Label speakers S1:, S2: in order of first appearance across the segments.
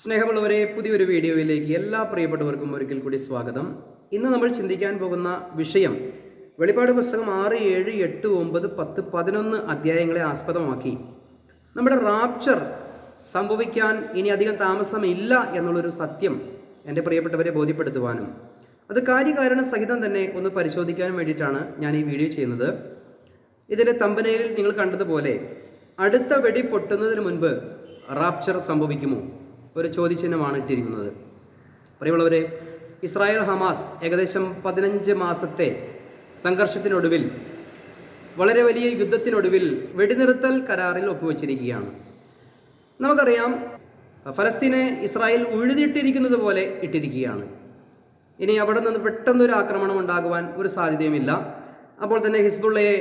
S1: സ്നേഹമുള്ളവരെ പുതിയൊരു വീഡിയോയിലേക്ക് എല്ലാ പ്രിയപ്പെട്ടവർക്കും ഒരിക്കൽ കൂടി സ്വാഗതം. ഇന്ന് നമ്മൾ ചിന്തിക്കാൻ പോകുന്ന വിഷയം വെളിപ്പാട് പുസ്തകം ആറ് ഏഴ് എട്ട് ഒമ്പത് പത്ത് പതിനൊന്ന് അധ്യായങ്ങളെ ആസ്പദമാക്കി. നമ്മുടെ റാപ്ചർ സംഭവിക്കാൻ ഇനി അധികം താമസമില്ല എന്നുള്ളൊരു സത്യം എന്റെ പ്രിയപ്പെട്ടവരെ ബോധ്യപ്പെടുത്തുവാനും അത് കാര്യകാരണ സഹിതം തന്നെ ഒന്ന് പരിശോധിക്കാൻ വേണ്ടിയിട്ടാണ് ഞാൻ ഈ വീഡിയോ ചെയ്യുന്നത്. ഇതിലെ തമ്പനയിൽ നിങ്ങൾ കണ്ടതുപോലെ അടുത്ത വെടി പൊട്ടുന്നതിന് മുൻപ് റാപ്ചർ സംഭവിക്കുമോ? ഒരു ചോദ്യചിഹ്നമാണ് ഇട്ടിരിക്കുന്നത്. പ്രിയമുള്ളവരെ ഇസ്രായേൽ ഹമാസ് ഏകദേശം പതിനഞ്ച് മാസത്തെ സംഘർഷത്തിനൊടുവിൽ വളരെ വലിയ യുദ്ധത്തിനൊടുവിൽ വെടിനിർത്തൽ കരാറിൽ ഒപ്പുവെച്ചിരിക്കുകയാണ്. നമുക്കറിയാം ഫലസ്തീനെ ഇസ്രായേൽ ഉഴുതിയിട്ടിരിക്കുന്നത് പോലെ ഇട്ടിരിക്കുകയാണ്. ഇനി അവിടെ നിന്ന് പെട്ടെന്നൊരു ആക്രമണം ഉണ്ടാകുവാൻ ഒരു സാധ്യതയുമില്ല. അപ്പോൾ തന്നെ ഹിസ്ബുള്ളയെ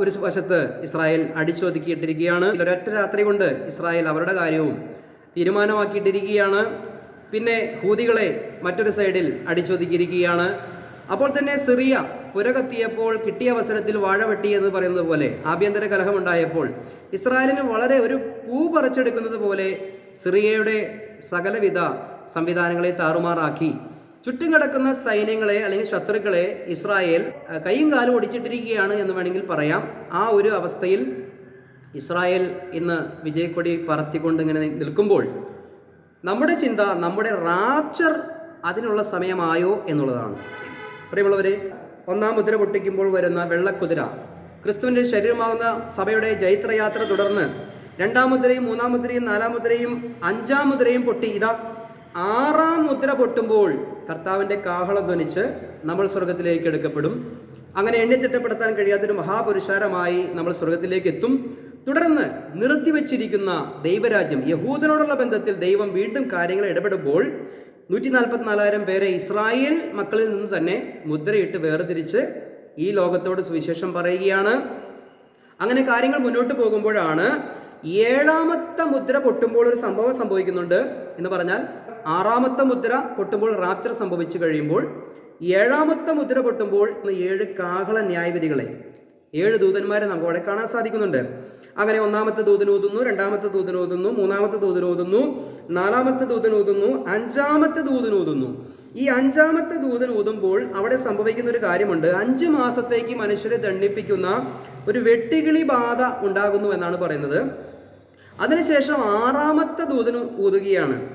S1: ഒരു വശത്ത് ഇസ്രായേൽ അടിച്ചൊതുക്കിയിട്ടിരിക്കുകയാണ്. ഒരൊറ്റ രാത്രി കൊണ്ട് ഇസ്രായേൽ അവരുടെ കാര്യവും തീരുമാനമാക്കിയിട്ടിരിക്കുകയാണ്. പിന്നെ ഹൂതികളെ മറ്റൊരു സൈഡിൽ അടിച്ചൊതുക്കിയിരിക്കുകയാണ്. അപ്പോൾ തന്നെ സിറിയ പുരകത്തിയപ്പോൾ കിട്ടിയ അവസരത്തിൽ വാഴ വെട്ടി എന്ന് പറയുന്നത് പോലെ ആഭ്യന്തര കലഹമുണ്ടായപ്പോൾ ഇസ്രായേലിന് വളരെ ഒരു പൂ പറിച്ചെടുക്കുന്നത് പോലെ സിറിയയുടെ സകലവിധ സംവിധാനങ്ങളെ താറുമാറാക്കി. ചുറ്റും കിടക്കുന്ന സൈന്യങ്ങളെ അല്ലെങ്കിൽ ശത്രുക്കളെ ഇസ്രായേൽ കൈയും കാലും ഒടിച്ചിട്ടിരിക്കുകയാണ് എന്ന് വേണമെങ്കിൽ പറയാം. ആ ഒരു അവസ്ഥയിൽ ഇസ്രായേൽ ഇന്ന് വിജയക്കൊടി പറത്തിക്കൊണ്ട് ഇങ്ങനെ നിൽക്കുമ്പോൾ നമ്മുടെ ചിന്ത നമ്മുടെ റാപ്ചർ അതിനുള്ള സമയമായോ എന്നുള്ളതാണ്. പ്രിയമുള്ളവരെ ഒന്നാം മുദ്ര പൊട്ടിക്കുമ്പോൾ വരുന്ന വെള്ളക്കുതിര. ക്രിസ്തുവിന്റെ ശരീരമാകുന്ന സഭയുടെ ജൈത്രയാത്ര തുടർന്ന് രണ്ടാം മുദ്രയും മൂന്നാം മുദ്രയും നാലാം മുദ്രയും അഞ്ചാം മുദ്രയും പൊട്ടി. ഇതാ ആറാം മുദ്ര പൊട്ടുമ്പോൾ കർത്താവിന്റെ കാഹളം ധ്വനിച്ച് നമ്മൾ സ്വർഗത്തിലേക്ക് എടുക്കപ്പെടും. അങ്ങനെ എണ്ണിത്തിട്ടപ്പെടുത്താൻ കഴിയാത്തൊരു മഹാപുരുഷാരമായി നമ്മൾ സ്വർഗത്തിലേക്ക് എത്തും. തുടർന്ന് നിർത്തിവെച്ചിരിക്കുന്ന ദൈവരാജ്യം യഹൂദനോടുള്ള ബന്ധത്തിൽ ദൈവം വീണ്ടും കാര്യങ്ങൾ ഇടപെടുമ്പോൾ നൂറ്റി നാൽപ്പത്തിനാലായിരം പേരെ ഇസ്രായേൽ മക്കളിൽ നിന്ന് തന്നെ മുദ്രയിട്ട് വേർതിരിച്ച് ഈ ലോകത്തോട് സുവിശേഷം പറയുകയാണ്. അങ്ങനെ കാര്യങ്ങൾ മുന്നോട്ട് പോകുമ്പോഴാണ് ഏഴാമത്തെ മുദ്ര പൊട്ടുമ്പോൾ ഒരു സംഭവം സംഭവിക്കുന്നുണ്ട് എന്ന് പറഞ്ഞാൽ ആറാമത്തെ മുദ്ര പൊട്ടുമ്പോൾ റാപ്ചർ സംഭവിച്ചു കഴിയുമ്പോൾ ഏഴാമത്തെ മുദ്ര പൊട്ടുമ്പോൾ ഏഴ് കാഹള ന്യായവിധികളെ ഏഴ് ദൂതന്മാരെ നമുക്ക് അവിടെ കാണാൻ സാധിക്കുന്നുണ്ട്. അങ്ങനെ ഒന്നാമത്തെ ദൂതൻ ഊതുന്നു രണ്ടാമത്തെ ദൂതൻ ഊതുന്നു മൂന്നാമത്തെ ദൂതൻ ഊതുന്നു നാലാമത്തെ ദൂതൻ ഊതുന്നു അഞ്ചാമത്തെ ദൂതൻ ഊതുന്നു ഈ അഞ്ചാമത്തെ ദൂതൻ ഊതുമ്പോൾ അവിടെ സംഭവിക്കുന്ന ഒരു കാര്യമുണ്ട്. അഞ്ചു മാസത്തേക്ക് മനുഷ്യരെ ദണ്ഡിപ്പിക്കുന്ന ഒരു വെട്ടികിളി ബാധ ഉണ്ടാകുന്നു എന്നാണ് പറയുന്നത്. അതിനുശേഷം ആറാമത്തെ ദൂതൻ ഊതുകയാണ്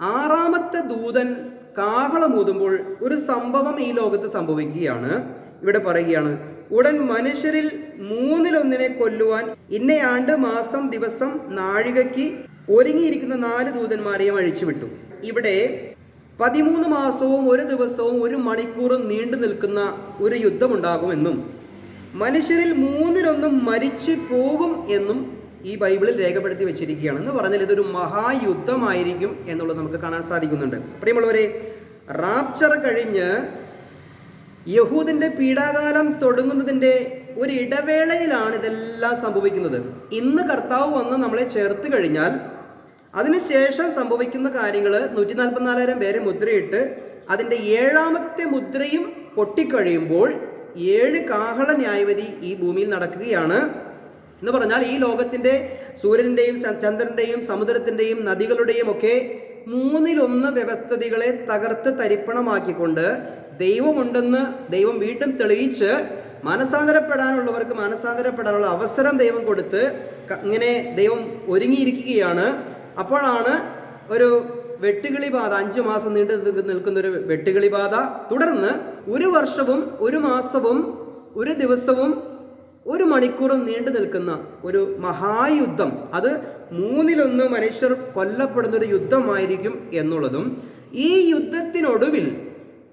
S1: ആറാമത്തെ ദൂതൻ കാഹളം ഊതുമ്പോൾ ഒരു സംഭവം ഈ ലോകത്ത് സംഭവിക്കുകയാണ്. ഇവിടെ പറയുകയാണ് ഉടൻ മനുഷ്യരിൽ മൂന്നിലൊന്നിനെ കൊല്ലുവാൻ ഇന്നയാണ്ട് മാസം ദിവസം നാഴികയ്ക്ക് ഒരുങ്ങിയിരിക്കുന്ന നാല് ദൂതന്മാരെയും അഴിച്ചുവിട്ടു. ഇവിടെ പതിമൂന്ന് മാസവും ഒരു ദിവസവും ഒരു മണിക്കൂറും നീണ്ടു നിൽക്കുന്ന ഒരു യുദ്ധമുണ്ടാകുമെന്നും മനുഷ്യരിൽ മൂന്നിലൊന്നും മരിച്ചു പോകും എന്നും ഈ ബൈബിളിൽ രേഖപ്പെടുത്തി വെച്ചിരിക്കുകയാണ് എന്ന് പറഞ്ഞാൽ ഇതൊരു മഹായുദ്ധമായിരിക്കും എന്നുള്ളത് നമുക്ക് കാണാൻ സാധിക്കുന്നുണ്ട്. പ്രിയമുള്ളവരെ റാപ്ചർ കഴിഞ്ഞ് യഹൂദിന്റെ പീഡാകാലം തുടങ്ങുന്നതിന്റെ ഒരു ഇടവേളയിലാണ് ഇതെല്ലാം സംഭവിക്കുന്നത്. ഇന്ന് കർത്താവ് വന്ന് നമ്മളെ ചേർത്ത് കഴിഞ്ഞാൽ അതിനുശേഷം സംഭവിക്കുന്ന കാര്യങ്ങൾ നൂറ്റി നാൽപ്പത്തിനാലായിരം പേരെ മുദ്രയിട്ട് അതിന്റെ ഏഴാമത്തെ മുദ്രയും പൊട്ടിക്കഴിയുമ്പോൾ ഏഴ് കാഹള ന്യായവതി ഈ ഭൂമിയിൽ നടക്കുകയാണ്. എന്ന് പറഞ്ഞാൽ ഈ ലോകത്തിന്റെ സൂര്യന്റെയും ചന്ദ്രന്റെയും സമുദ്രത്തിന്റെയും നദികളുടെയും ഒക്കെ മൂന്നിലൊന്ന് വ്യവസ്ഥിതികളെ തകർത്ത് തരിപ്പണമാക്കിക്കൊണ്ട് ദൈവമുണ്ടെന്ന് ദൈവം വീണ്ടും തെളിയിച്ച് മനസാന്തരപ്പെടാനുള്ളവർക്ക് മനസാന്തരപ്പെടാനുള്ള അവസരം ദൈവം കൊടുത്ത് ഇങ്ങനെ ദൈവം ഒരുങ്ങിയിരിക്കുകയാണ്. അപ്പോഴാണ് ഒരു വെട്ടുകിളി ബാധ അഞ്ചു മാസം നീണ്ടു നിൽക്കുന്ന- ഒരു വെട്ടുകിളി ബാധ. തുടർന്ന് ഒരു വർഷവും ഒരു മാസവും ഒരു ദിവസവും ഒരു മണിക്കൂറും നീണ്ടു നിൽക്കുന്ന ഒരു മഹായുദ്ധം. അത് മൂന്നിലൊന്ന് മനുഷ്യർ കൊല്ലപ്പെടുന്ന ഒരു യുദ്ധമായിരിക്കും എന്നുള്ളതും ഈ യുദ്ധത്തിനൊടുവിൽ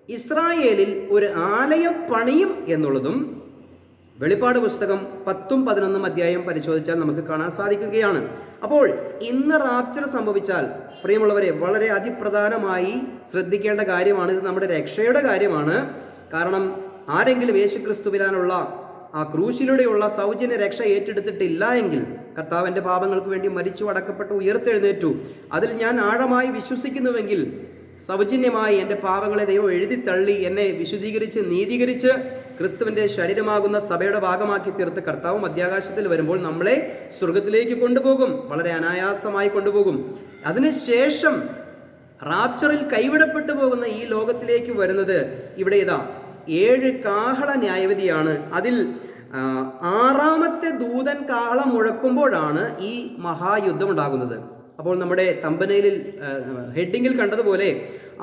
S1: ഇസ്രായേലിൽ ഒരു ആലയം പണിയും എന്നുള്ളതും വെളിപ്പാട് പുസ്തകം പത്തും പതിനൊന്നും അധ്യായം പരിശോധിച്ചാൽ നമുക്ക് കാണാൻ സാധിക്കുകയാണ്. അപ്പോൾ ഇന്ന് റാപ്ചർ സംഭവിച്ചാൽ പ്രിയമുള്ളവരെ വളരെ അതിപ്രധാനമായി ശ്രദ്ധിക്കേണ്ട കാര്യമാണ് ഇത് നമ്മുടെ രക്ഷയുടെ കാര്യമാണ്. കാരണം ആരെങ്കിലും യേശുക്രിസ്തുവിലാനുള്ള ആ ക്രൂശിലൂടെയുള്ള സൗജന്യ രക്ഷ ഏറ്റെടുത്തിട്ടില്ല എങ്കിൽ കർത്താവിന്റെ പാപങ്ങൾക്ക് വേണ്ടി മരിച്ചു അടക്കപ്പെട്ട് ഉയർത്തെഴുന്നേറ്റു. അതിൽ ഞാൻ ആഴമായി വിശ്വസിക്കുന്നുവെങ്കിൽ സൗജന്യമായി എന്റെ പാപങ്ങളെ ദൈവം എഴുതി തള്ളി എന്നെ വിശുദ്ധീകരിച്ച് നീതീകരിച്ച് ക്രിസ്തുവിന്റെ ശരീരമാകുന്ന സഭയുടെ ഭാഗമാക്കി തീർത്ത് കർത്താവ് മധ്യാകാശത്തിൽ വരുമ്പോൾ നമ്മളെ സ്വർഗത്തിലേക്ക് കൊണ്ടുപോകും വളരെ അനായാസമായി കൊണ്ടുപോകും. അതിനുശേഷം റാപ്ചറിൽ കൈവിടപ്പെട്ടു പോകുന്ന ഈ ലോകത്തിലേക്ക് വരുന്നത് ഇവിടെ ഇതാ ഏഴ് കാഹള ന്യായവിധിയാണ്. അതിൽ ആറാമത്തെ ദൂതൻ കാഹളം മുഴക്കുമ്പോഴാണ് ഈ മഹായുദ്ധം ഉണ്ടാകുന്നത്. അപ്പോൾ നമ്മുടെ തമ്പനയിലിൽ ഹെഡിങ്ങിൽ കണ്ടതുപോലെ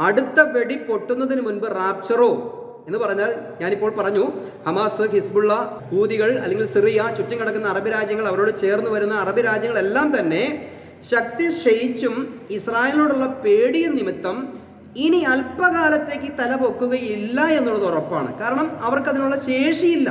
S1: അടുത്ത വെടി പൊട്ടുന്നതിന് മുൻപ് റാപ്ചറോ എന്ന് പറഞ്ഞാൽ ഞാനിപ്പോൾ പറഞ്ഞു ഹമാസ് ഹിസ്ബുള്ള ഊതികൾ അല്ലെങ്കിൽ സിറിയ ചുറ്റും കിടക്കുന്ന അറബ് രാജ്യങ്ങൾ അവരോട് ചേർന്ന് വരുന്ന അറബ് രാജ്യങ്ങളെല്ലാം തന്നെ ശക്തി ക്ഷയിച്ചും ഇസ്രായേലിനോടുള്ള പേടിയും നിമിത്തം ഇനി അല്പകാലത്തേക്ക് തല പൊക്കുകയില്ല എന്നുള്ളത് ഉറപ്പാണ്. കാരണം അവർക്കതിനുള്ള ശേഷിയില്ല.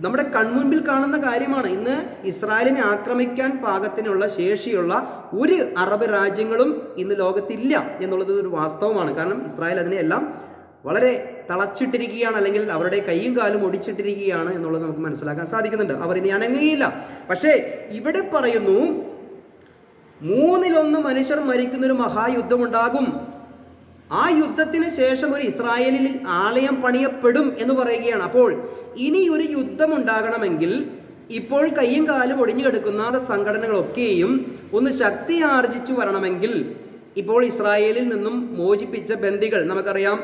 S1: നമ്മുടെ കൺമുൻപിൽ കാണുന്ന കാര്യമാണ്. ഇന്ന് ഇസ്രായേലിനെ ആക്രമിക്കാൻ പാകത്തിനുള്ള ശേഷിയുള്ള ഒരു അറബ് രാജ്യങ്ങളും ഇന്ന് ലോകത്തില്ല എന്നുള്ളത് ഒരു വാസ്തവമാണ്. കാരണം ഇസ്രായേൽ അതിനെയെല്ലാം വളരെ തളച്ചിട്ടിരിക്കുകയാണ് അല്ലെങ്കിൽ അവരുടെ കൈയും കാലും ഒടിച്ചിട്ടിരിക്കുകയാണ് എന്നുള്ളത് നമുക്ക് മനസ്സിലാക്കാൻ സാധിക്കുന്നുണ്ട്. അവർ ഇനി അനങ്ങുകയില്ല. പക്ഷേ ഇവിടെ പറയുന്നു മൂന്നിലൊന്ന് മനുഷ്യർ മരിക്കുന്ന ഒരു മഹായുദ്ധം ഉണ്ടാകും ആ യുദ്ധത്തിന് ശേഷം ഒരു ഇസ്രായേലിൽ ആലയം പണിയപ്പെടും എന്ന് പറയുകയാണ്. അപ്പോൾ ഇനി ഒരു യുദ്ധം ഉണ്ടാകണമെങ്കിൽ ഇപ്പോൾ കയ്യും കാലും ഒടിഞ്ഞു കിടക്കുന്ന സംഘടനകളൊക്കെയും ഒന്ന് ശക്തി ആർജിച്ചു വരണമെങ്കിൽ ഇപ്പോൾ ഇസ്രായേലിൽ നിന്നും മോചിപ്പിച്ച ബന്ദികൾ നമുക്കറിയാം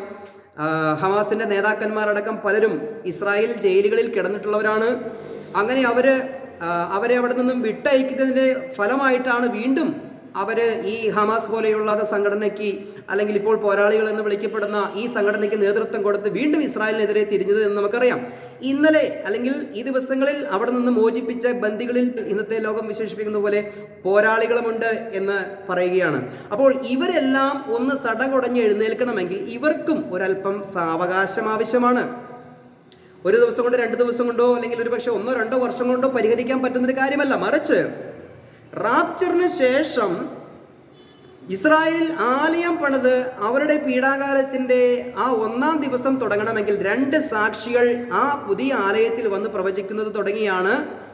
S1: ഹമാസിന്റെ നേതാക്കന്മാരടക്കം പലരും ഇസ്രായേൽ ജയിലുകളിൽ കിടന്നിട്ടുള്ളവരാണ്. അങ്ങനെ അവർ അവരെ അവിടെ നിന്നും വിട്ടയക്കുന്നതിന്റെ ഫലമായിട്ടാണ് വീണ്ടും അവർ ഈ ഹമാസ് പോലെയുള്ള സംഘടനയ്ക്ക് അല്ലെങ്കിൽ ഇപ്പോൾ പോരാളികൾ എന്ന് വിളിക്കപ്പെടുന്ന ഈ സംഘടനയ്ക്ക് നേതൃത്വം കൊടുത്ത് വീണ്ടും ഇസ്രായേലിനെതിരെ തിരിഞ്ഞത് എന്ന് നമുക്കറിയാം. ഇന്നലെ അല്ലെങ്കിൽ ഈ ദിവസങ്ങളിൽ അവിടെ നിന്ന് മോചിപ്പിച്ച ബന്ദികളിൽ ഇന്നത്തെ ലോകം വിശേഷിപ്പിക്കുന്ന പോലെ പോരാളികളുമുണ്ട് എന്ന് പറയുകയാണ്. അപ്പോൾ ഇവരെല്ലാം ഒന്ന് സടകുടഞ്ഞ് എഴുന്നേൽക്കണമെങ്കിൽ ഇവർക്കും ഒരല്പം സാവകാശം ആവശ്യമാണ്. ഒരു ദിവസം കൊണ്ട് രണ്ട് ദിവസം കൊണ്ടോ അല്ലെങ്കിൽ ഒരു പക്ഷേ ഒന്നോ രണ്ടോ വർഷം കൊണ്ടോ പരിഹരിക്കാൻ പറ്റുന്നൊരു കാര്യമല്ല. മറിച്ച് റാപ്ചറിന് ശേഷം ഇസ്രായേലിൽ ആലയം പണിത് അവരുടെ പീഡാകാലത്തിന്റെ ആ ഒന്നാം ദിവസം തുടങ്ങണമെങ്കിൽ രണ്ട് സാക്ഷികൾ ആ പുതിയ ആലയത്തിൽ വന്ന് പ്രവചിക്കുന്നത് തുടങ്ങിയാണ്.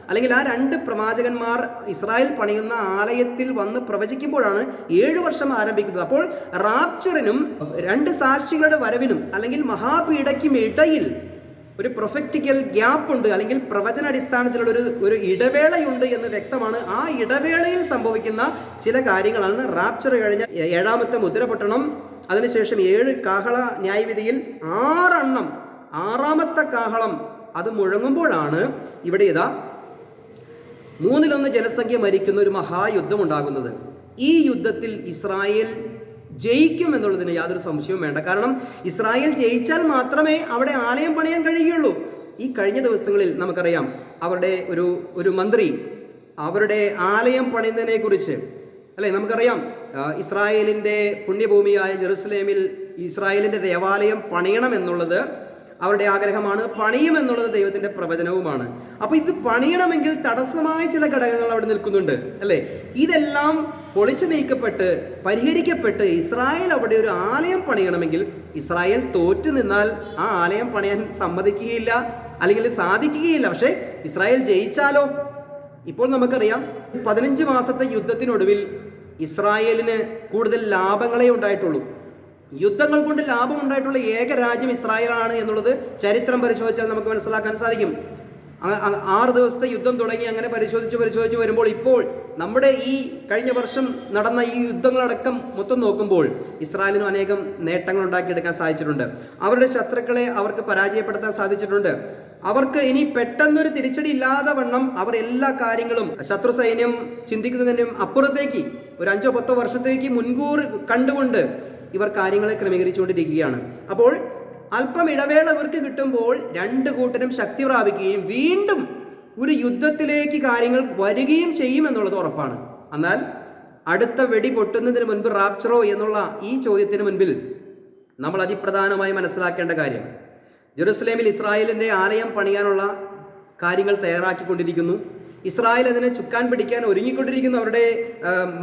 S1: അല്ലെങ്കിൽ ആ രണ്ട് പ്രവാചകന്മാർ ഇസ്രായേൽ പണിയുന്ന ആലയത്തിൽ വന്ന് പ്രവചിക്കുമ്പോഴാണ് ഏഴു വർഷം ആരംഭിക്കുന്നത്. അപ്പോൾ റാപ്ചറിനും രണ്ട് സാക്ഷികളുടെ വരവിനും അല്ലെങ്കിൽ മഹാപീഡയ്ക്കും ഇടയിൽ ഒരു പ്രൊഫക്റ്റിക്കൽ ഗ്യാപ്പ് ഉണ്ട് അല്ലെങ്കിൽ പ്രവചന അടിസ്ഥാനത്തിലുള്ള ഒരു ഒരു ഇടവേളയുണ്ട് എന്ന് വ്യക്തമാണ്. ആ ഇടവേളയിൽ സംഭവിക്കുന്ന ചില കാര്യങ്ങളാണ് റാപ്ചർ കഴിഞ്ഞ ഏഴാമത്തെ മുദ്രപട്ടണം. അതിനുശേഷം ഏഴ് കാഹള ന്യായവിധിയിൽ ആറെണ്ണം ആറാമത്തെ കാഹളം അത് മുഴങ്ങുമ്പോഴാണ് ഇവിടെ ഇതാ മൂന്നിലൊന്ന് ജനസംഖ്യ മരിക്കുന്ന ഒരു മഹായുദ്ധം ഉണ്ടാകുന്നത് ഈ യുദ്ധത്തിൽ ഇസ്രായേൽ ജയിക്കും എന്നുള്ളതിന് യാതൊരു സംശയവും വേണ്ട. കാരണം ഇസ്രായേൽ ജയിച്ചാൽ മാത്രമേ അവിടെ ആലയം പണിയാൻ കഴിയുകയുള്ളൂ. ഈ കഴിഞ്ഞ ദിവസങ്ങളിൽ നമുക്കറിയാം അവരുടെ ഒരു ഒരു മന്ത്രി അവരുടെ ആലയം പണിയുന്നതിനെ കുറിച്ച് അല്ലെ? നമുക്കറിയാം ഇസ്രായേലിന്റെ പുണ്യഭൂമിയായ ജെറുസലേമിൽ ഇസ്രായേലിന്റെ ദേവാലയം പണിയണം എന്നുള്ളത് അവരുടെ ആഗ്രഹമാണ് പണിയും എന്നുള്ളത് ദൈവത്തിന്റെ പ്രവചനവുമാണ്. അപ്പൊ ഇത് പണിയണമെങ്കിൽ തടസ്സമായ ചില ഘടകങ്ങൾ അവിടെ നിൽക്കുന്നുണ്ട് അല്ലെ? ഇതെല്ലാം പൊളിച്ചു നീക്കപ്പെട്ട് പരിഹരിക്കപ്പെട്ട് ഇസ്രായേൽ അവിടെ ഒരു ആലയം പണിയണമെങ്കിൽ ഇസ്രായേൽ തോറ്റു നിന്നാൽ ആ ആലയം പണിയാൻ സമ്മതിക്കുകയില്ല അല്ലെങ്കിൽ സാധിക്കുകയില്ല. പക്ഷേ ഇസ്രായേൽ ജയിച്ചാലോ? ഇപ്പോൾ നമുക്കറിയാം പതിനഞ്ച് മാസത്തെ യുദ്ധത്തിനൊടുവിൽ ഇസ്രായേലിന് കൂടുതൽ ലാഭങ്ങളെ ഉണ്ടായിട്ടുള്ളൂ. യുദ്ധങ്ങൾ കൊണ്ട് ലാഭം ഉണ്ടായിട്ടുള്ള ഏക രാജ്യം ഇസ്രായേലാണ് എന്നുള്ളത് ചരിത്രം പരിശോധിച്ചാൽ നമുക്ക് മനസ്സിലാക്കാൻ സാധിക്കും. ആറ് ദിവസത്തെ യുദ്ധം തുടങ്ങി അങ്ങനെ പരിശോധിച്ച് പരിശോധിച്ച് വരുമ്പോൾ ഇപ്പോൾ നമ്മുടെ ഈ കഴിഞ്ഞ വർഷം നടന്ന ഈ യുദ്ധങ്ങളടക്കം മൊത്തം നോക്കുമ്പോൾ ഇസ്രായേലിനും അനേകം നേട്ടങ്ങൾ ഉണ്ടാക്കിയെടുക്കാൻ സാധിച്ചിട്ടുണ്ട്. അവരുടെ ശത്രുക്കളെ അവർക്ക് പരാജയപ്പെടുത്താൻ സാധിച്ചിട്ടുണ്ട്. അവർക്ക് ഇനി പെട്ടെന്നൊരു തിരിച്ചടി ഇല്ലാതെ വണ്ണം അവർ എല്ലാ കാര്യങ്ങളും ശത്രു സൈന്യം ചിന്തിക്കുന്നതിനും അപ്പുറത്തേക്ക് ഒരു അഞ്ചോ പത്തോ വർഷത്തേക്ക് മുൻകൂർ കണ്ടുകൊണ്ട് ഇവർ കാര്യങ്ങളെ ക്രമീകരിച്ചുകൊണ്ടിരിക്കുകയാണ്. അപ്പോൾ അല്പം ഇടവേള ഇവർക്ക് കിട്ടുമ്പോൾ രണ്ട് കൂട്ടരും ശക്തി പ്രാപിക്കുകയും വീണ്ടും ഒരു യുദ്ധത്തിലേക്ക് കാര്യങ്ങൾ വരികയും ചെയ്യും എന്നുള്ളത് ഉറപ്പാണ്. എന്നാൽ അടുത്ത വെടി പൊട്ടുന്നതിന് മുൻപ് റാപ്ചറോ എന്നുള്ള ഈ ചോദ്യത്തിന് മുൻപിൽ നമ്മൾ അതിപ്രധാനമായി മനസ്സിലാക്കേണ്ട കാര്യം. ജെറുസലേമിൽ ഇസ്രായേലിന്റെ ആലയം പണിയാനുള്ള കാര്യങ്ങൾ തയ്യാറാക്കിക്കൊണ്ടിരിക്കുന്നു. ഇസ്രായേൽ അതിനെ ചുക്കാൻ പിടിക്കാൻ ഒരുങ്ങിക്കൊണ്ടിരിക്കുന്നു അവരുടെ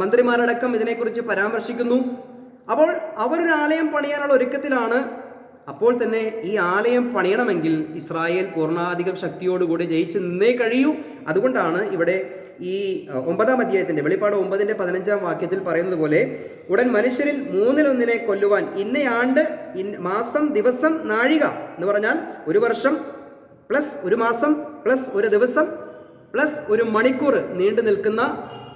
S1: മന്ത്രിമാരടക്കം ഇതിനെക്കുറിച്ച് പരാമർശിക്കുന്നു. അപ്പോൾ അവരൊരു ആലയം പണിയാനുള്ള ഒരുക്കത്തിലാണ്. അപ്പോൾ തന്നെ ഈ ആലയം പണിയണമെങ്കിൽ ഇസ്രായേൽ പൂർണാധികം ശക്തിയോടുകൂടി ജയിച്ച് നിന്നേ കഴിയൂ. അതുകൊണ്ടാണ് ഇവിടെ ഈ ഒമ്പതാം അധ്യായത്തിന്റെ വെളിപ്പാട് ഒമ്പതിന്റെ പതിനഞ്ചാം വാക്യത്തിൽ പറയുന്നത് പോലെ ഉടൻ മനുഷ്യരിൽ മൂന്നിലൊന്നിനെ കൊല്ലുവാൻ ഇന്നയാണ്ട് ഇന്ന മാസം ദിവസം നാഴിക എന്ന് പറഞ്ഞാൽ ഒരു വർഷം പ്ലസ് ഒരു മാസം പ്ലസ് ഒരു ദിവസം പ്ലസ് ഒരു മണിക്കൂർ നീണ്ടു നിൽക്കുന്ന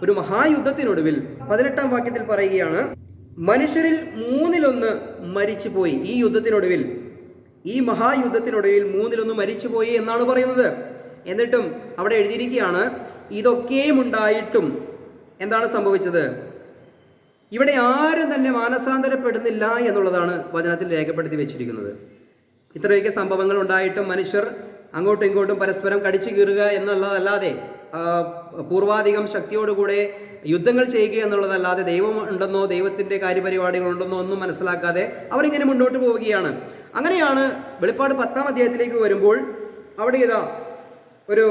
S1: ഒരു മഹായുദ്ധത്തിനൊടുവിൽ പതിനെട്ടാം വാക്യത്തിൽ പറയുകയാണ് മനുഷ്യരിൽ മൂന്നിലൊന്ന് മരിച്ചുപോയി. ഈ യുദ്ധത്തിനൊടുവിൽ ഈ മഹായുദ്ധത്തിനൊടുവിൽ മൂന്നിലൊന്ന് മരിച്ചുപോയി എന്നാണ് പറയുന്നത്. എന്നിട്ടും അവിടെ എഴുതിയിരിക്കുകയാണ് ഇതൊക്കെയും ഉണ്ടായിട്ടും എന്താണ് സംഭവിച്ചത്? ഇവിടെ ആരും തന്നെ മാനസാന്തരപ്പെടുന്നില്ല എന്നുള്ളതാണ് വചനത്തിൽ രേഖപ്പെടുത്തി വെച്ചിരിക്കുന്നത്. ഇത്രയൊക്കെ സംഭവങ്ങൾ ഉണ്ടായിട്ടും മനുഷ്യർ അങ്ങോട്ടും ഇങ്ങോട്ടും പരസ്പരം കടിച്ചു കീറുക എന്നുള്ളതല്ലാതെ പൂർവാധികം ശക്തിയോടുകൂടെ യുദ്ധങ്ങൾ ചെയ്യുക എന്നുള്ളതല്ലാതെ ദൈവം ഉണ്ടെന്നോ ദൈവത്തിന്റെ കാര്യപരിപാടികൾ ഉണ്ടെന്നോ ഒന്നും മനസ്സിലാക്കാതെ അവരിങ്ങനെ മുന്നോട്ട് പോവുകയാണ്. അങ്ങനെയാണ് വെളിപ്പാട് പത്താം അധ്യായത്തിലേക്ക് വരുമ്പോൾ അവിടെ ഇതാ ഒരു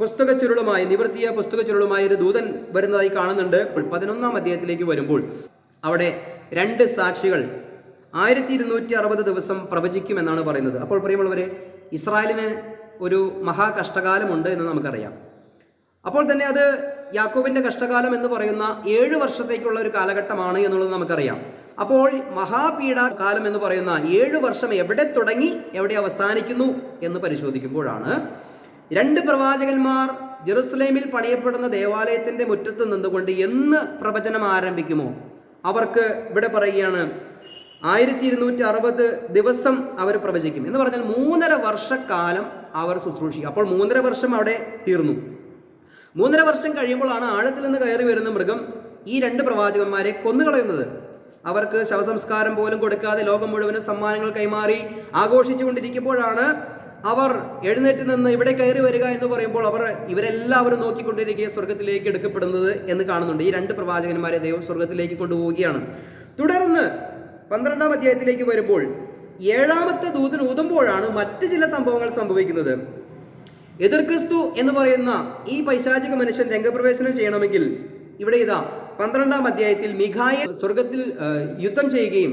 S1: പുസ്തക ചുരുളുമായി നിവൃത്തിയ പുസ്തക ചുരുളുമായി ഒരു ദൂതൻ വരുന്നതായി കാണുന്നുണ്ട്. പതിനൊന്നാം അധ്യായത്തിലേക്ക് വരുമ്പോൾ അവിടെ രണ്ട് സാക്ഷികൾ ആയിരത്തി ഇരുന്നൂറ്റി അറുപത് ദിവസം പ്രവചിക്കുമെന്നാണ് പറയുന്നത്. അപ്പോൾ പ്രിയമുള്ളവരെ ഇസ്രായേലിന് ഒരു മഹാകഷ്ടകാലമുണ്ട് എന്ന് നമുക്കറിയാം. അപ്പോൾ തന്നെ അത് യാക്കോബിന്റെ കഷ്ടകാലം എന്ന് പറയുന്ന ഏഴ് വർഷത്തേക്കുള്ള ഒരു കാലഘട്ടമാണ് എന്നുള്ളത് നമുക്കറിയാം. അപ്പോൾ മഹാപീഡ കാലം എന്ന് പറയുന്ന ഏഴ് വർഷം എവിടെ തുടങ്ങി എവിടെ അവസാനിക്കുന്നു എന്ന് പരിശോധിക്കുമ്പോഴാണ് രണ്ട് പ്രവാചകന്മാർ ജെറുസലേമിൽ പണിയപ്പെടുന്ന ദേവാലയത്തിന്റെ മുറ്റത്ത് നിന്നുകൊണ്ട് എന്ന് പ്രവചനം ആരംഭിക്കുമോ? അവർക്ക് ഇവിടെ പറയുകയാണ് ആയിരത്തി ഇരുന്നൂറ്റി അറുപത് ദിവസം അവർ പ്രവചിക്കും. എന്ന് പറഞ്ഞാൽ മൂന്നര വർഷക്കാലം അവർ ശുശ്രൂഷിക്കും. അപ്പോൾ മൂന്നര വർഷം അവിടെ തീർന്നു. മൂന്നര വർഷം കഴിയുമ്പോഴാണ് ആഴത്തിൽ നിന്ന് കയറി വരുന്ന മൃഗം ഈ രണ്ട് പ്രവാചകന്മാരെ കൊന്നുകളയുന്നത്. അവർക്ക് ശവസംസ്കാരം പോലും കൊടുക്കാതെ ലോകം മുഴുവനും സമ്മാനങ്ങൾ കൈമാറി ആഘോഷിച്ചുകൊണ്ടിരിക്കുമ്പോഴാണ് അവർ എഴുന്നേറ്റ് നിന്ന് ഇവിടെ കയറി വരിക എന്ന് പറയുമ്പോൾ അവർ ഇവരെല്ലാവരും നോക്കിക്കൊണ്ടിരിക്കുക സ്വർഗത്തിലേക്ക് എടുക്കപ്പെടുന്നത് എന്ന് കാണുന്നുണ്ട്. ഈ രണ്ട് പ്രവാചകന്മാരെ ദൈവം സ്വർഗത്തിലേക്ക് കൊണ്ടുപോവുകയാണ്. തുടർന്ന് പന്ത്രണ്ടാം അധ്യായത്തിലേക്ക് വരുമ്പോൾ ഏഴാമത്തെ ദൂതൻ ഊതുമ്പോഴാണ് മറ്റ് ചില സംഭവങ്ങൾ സംഭവിക്കുന്നത്. എതിർ ക്രിസ്തു എന്ന് പറയുന്ന ഈ പൈശാചിക മനുഷ്യൻ രംഗപ്രവേശനം ചെയ്യണമെങ്കിൽ ഇവിടെ ഇതാ പന്ത്രണ്ടാം അധ്യായത്തിൽ മിഖായൽ സ്വർഗത്തിൽ യുദ്ധം ചെയ്യുകയും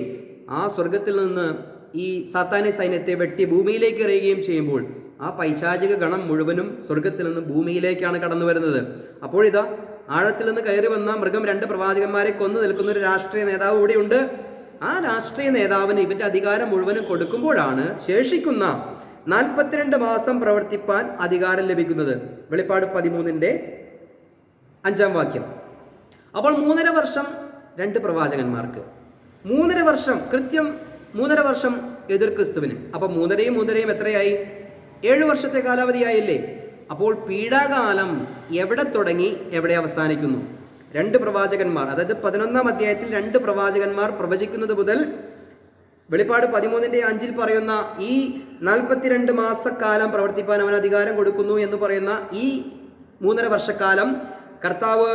S1: ആ സ്വർഗത്തിൽ നിന്ന് ഈ സാത്താന സൈന്യത്തെ വെട്ടി ഭൂമിയിലേക്ക് എറിയുകയും ചെയ്യുമ്പോൾ ആ പൈശാചിക ഗണം മുഴുവനും സ്വർഗത്തിൽ നിന്ന് ഭൂമിയിലേക്കാണ് കടന്നു വരുന്നത്. അപ്പോഴിതാ ആഴത്തിൽ നിന്ന് കയറി വന്ന മൃഗം രണ്ട് പ്രവാചകന്മാരെ കൊന്നു നിൽക്കുന്ന ഒരു രാഷ്ട്രീയ നേതാവ് ഇവിടെയുണ്ട് ആ രാഷ്ട്രീയ നേതാവിന് ഇവന്റെ അധികാരം മുഴുവനും കൊടുക്കുമ്പോഴാണ് ശേഷിക്കുന്ന നാൽപ്പത്തിരണ്ട് മാസം പ്രവർത്തിപ്പാൻ അധികാരം ലഭിക്കുന്നത്. വെളിപ്പാട് പതിമൂന്നിന്റെ അഞ്ചാം വാക്യം. അപ്പോൾ മൂന്നര വർഷം രണ്ട് പ്രവാചകന്മാർക്ക്. മൂന്നര വർഷം കൃത്യം മൂന്നര വർഷം എതിർ ക്രിസ്തുവിന്. അപ്പോൾ മൂന്നരയും മൂന്നരയും എത്രയായി? ഏഴ് വർഷത്തെ കാലാവധിയായില്ലേ? അപ്പോൾ പീഡാകാലം എവിടെ തുടങ്ങി? എവിടെ അവസാനിക്കുന്നു? രണ്ട് പ്രവാചകന്മാർ അതായത് പതിനൊന്നാം അധ്യായത്തിൽ രണ്ട് പ്രവാചകന്മാർ പ്രവചിക്കുന്നത് മുതൽ വെളിപ്പാട് പതിമൂന്നിന്റെ അഞ്ചിൽ പറയുന്ന ഈ നാൽപ്പത്തിരണ്ട് മാസക്കാലം പ്രവർത്തിപ്പാൻ അവൻ അധികാരം കൊടുക്കുന്നു എന്ന് പറയുന്ന ഈ മൂന്നര വർഷക്കാലം കർത്താവ്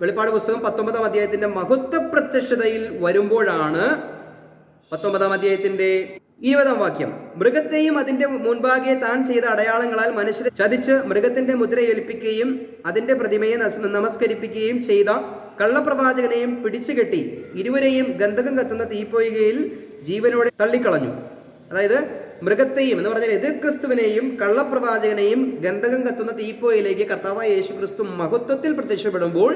S1: വെളിപ്പാട് പുസ്തകം പത്തൊമ്പതാം അധ്യായത്തിന്റെ മഹത്വ പ്രത്യക്ഷതയിൽ വരുമ്പോഴാണ് പത്തൊമ്പതാം അധ്യായത്തിന്റെ ഇരുപതാം വാക്യം. മൃഗത്തെയും അതിന്റെ മുൻപാകെ താൻ ചെയ്ത അടയാളങ്ങളാൽ മനുഷ്യരെ ചതിച്ച് മൃഗത്തിന്റെ മുദ്ര ഏൽപ്പിക്കുകയും അതിന്റെ പ്രതിമയെ നമസ്കരിപ്പിക്കുകയും ചെയ്ത കള്ളപ്രവാചകനെയും പിടിച്ചുകെട്ടി ഇരുവരെയും ഗന്ധകം കത്തുന്ന തീപ്പൊയ്കയിൽ ജീവനോടെ തള്ളിക്കളഞ്ഞു. അതായത് മൃഗത്തെയും എന്ന് പറഞ്ഞാൽ എതിർ ക്രിസ്തുവിനെയും കള്ളപ്രവാചകനെയും ഗന്ധകം കത്തുന്ന തീപ്പോയിലേക്ക് കർത്താവായ യേശു ക്രിസ്തു മഹത്വത്തിൽ പ്രത്യക്ഷപ്പെടുമ്പോൾ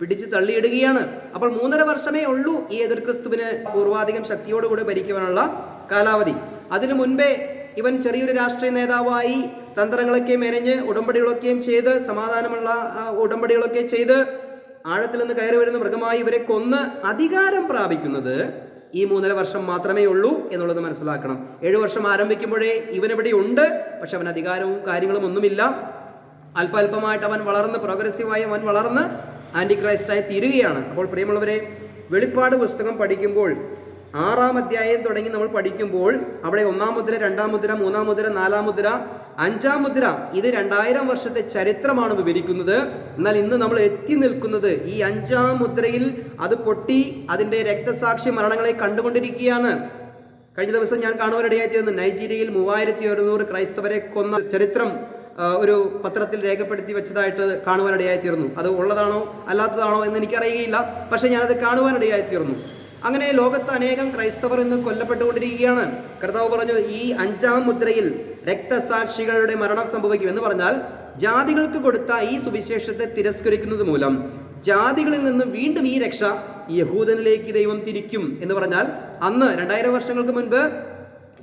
S1: പിടിച്ച് തള്ളിയിടുകയാണ്. അപ്പോൾ മൂന്നര വർഷമേ ഉള്ളൂ ഈ എതിർ ക്രിസ്തുവിന് പൂർവാധികം ശക്തിയോടുകൂടി ഭരിക്കുവാനുള്ള കാലാവധി. അതിനു മുൻപേ ഇവൻ ചെറിയൊരു രാഷ്ട്രീയ നേതാവായി തന്ത്രങ്ങളൊക്കെ മെനഞ്ഞ് ഉടമ്പടികളൊക്കെയും ചെയ്ത് സമാധാനമുള്ള ഉടമ്പടികളൊക്കെ ചെയ്ത് ആഴത്തിൽ നിന്ന് കയറി വരുന്ന മൃഗമായി ഇവരെ കൊന്ന് അധികാരം പ്രാപിക്കുന്നത് ഈ മൂന്നര വർഷം മാത്രമേ ഉള്ളൂ എന്നുള്ളത് മനസ്സിലാക്കണം. ഏഴു വർഷം ആരംഭിക്കുമ്പോഴേ ഇവനിവിടെ ഉണ്ട് പക്ഷെ അവൻ അധികാരവും കാര്യങ്ങളും ഒന്നുമില്ല. അല്പാൽപമായിട്ട് അവൻ വളർന്ന് പ്രോഗ്രസീവായി അവൻ വളർന്ന് ആന്റി ക്രൈസ്റ്റായി തീരുകയാണ്. അപ്പോൾ പ്രിയമുള്ളവരെ വെളിപ്പാട് പുസ്തകം പഠിക്കുമ്പോൾ ആറാം അധ്യായം തുടങ്ങി നമ്മൾ പഠിക്കുമ്പോൾ അവിടെ ഒന്നാം മുദ്ര രണ്ടാം മുദ്ര മൂന്നാം മുദ്ര നാലാം മുദ്ര അഞ്ചാം മുദ്ര. ഇത് രണ്ടായിരം വർഷത്തെ ചരിത്രമാണ് വിവരിക്കുന്നത്. എന്നാൽ ഇന്ന് നമ്മൾ എത്തി നിൽക്കുന്നത് ഈ അഞ്ചാം മുദ്രയിൽ അത് പൊട്ടി അതിന്റെ രക്തസാക്ഷി മരണങ്ങളെ കണ്ടുകൊണ്ടിരിക്കുകയാണ്. കഴിഞ്ഞ ദിവസം ഞാൻ കാണുവാനിടയായി തീർന്നു. നൈജീരിയയിൽ മൂവായിരത്തി ഒരുന്നൂറ് ക്രൈസ്തവരെ കൊന്ന ചരിത്രം ഒരു പത്രത്തിൽ രേഖപ്പെടുത്തി വെച്ചതായിട്ട് കാണുവാനിടയായി തീർന്നു. അത് ഉള്ളതാണോ അല്ലാത്തതാണോ എന്ന് എനിക്കറിയുകയില്ല. പക്ഷേ ഞാനത് കാണുവാനിടയായി തീർന്നു. അങ്ങനെ ലോകത്ത് അനേകം ക്രൈസ്തവർ ഇന്ന് കൊല്ലപ്പെട്ടുകൊണ്ടിരിക്കുകയാണ്. കർത്താവ് പറഞ്ഞു ഈ അഞ്ചാം മുദ്രയിൽ രക്തസാക്ഷികളുടെ മരണം സംഭവിക്കും എന്ന് പറഞ്ഞാൽ ജാതികൾക്ക് കൊടുത്ത ഈ സുവിശേഷത്തെ തിരസ്കരിക്കുന്നത് മൂലം ജാതികളിൽ നിന്ന് വീണ്ടും ഈ രക്ഷ യഹൂദനിലേക്ക് ദൈവം തിരിക്കും എന്ന് പറഞ്ഞാൽ അന്ന് രണ്ടായിരം വർഷങ്ങൾക്ക് മുൻപ്